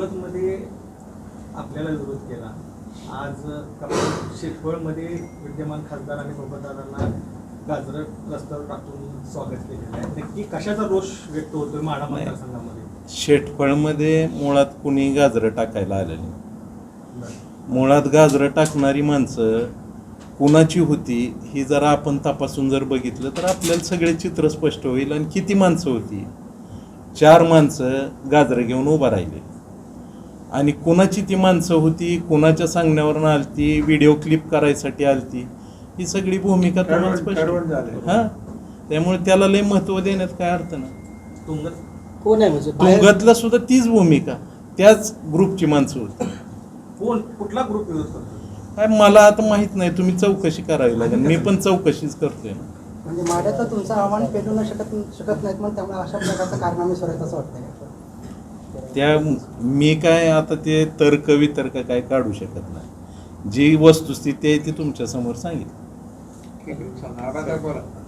तुंगतमध्ये आपल्याला विरोध केला. आज कमाल शेतफळमध्ये विद्यमान खासदार आणि बबनदारांना गाजर रस्त्यावर टाकून स्वागत केलेलं आहे. नक्की कशाचा रोष व्यक्त होतोय माढा नाही. मतदारसंघामध्ये? शेटफळमध्ये मुळात कुणी गाजरं टाकायला आलेलं. मुळात गाजरं टाकणारी माणसं कुणाची होती ही जरा आपण तपासून जर बघितलं तर आपल्याला सगळे चित्र स्पष्ट होईल. आणि किती माणसं होती? चार माणसं गाजरं घेऊन उभा राहिले. आणि कुणाची ती माणसं होती कुणाच्या सांगण्यावरनं आलती व्हिडिओ क्लिप करायसाठी आलती ही सगळी भूमिका तुम्हाला स्पष्ट. हां? त्यामुळे त्याला लय महत्त्व देण्यात काय अर्थ नाही. कोण आहे म्हणजे? तुंगतला सुद्धा तीच भूमिका त्याच ग्रुपची माणसं होती. कोण? कुठला ग्रुप करतो काय मला आता माहीत नाही तुम्ही चौकशी करावी लागेल. मी पण चौकशीच करतोय. ना म्हणजे माड्याचं तुमचं आव्हान पेटू न शकत शकत नाहीत मग त्यामुळे अशा प्रकारचं कारनामे सुरू आहेत असं वाटतंय. त्या मी काय आता ते तर्क वितर्क काय काढू शकत नाही. जी वस्तुस्थिती आहे ती तुमच्यासमोर सांगितली.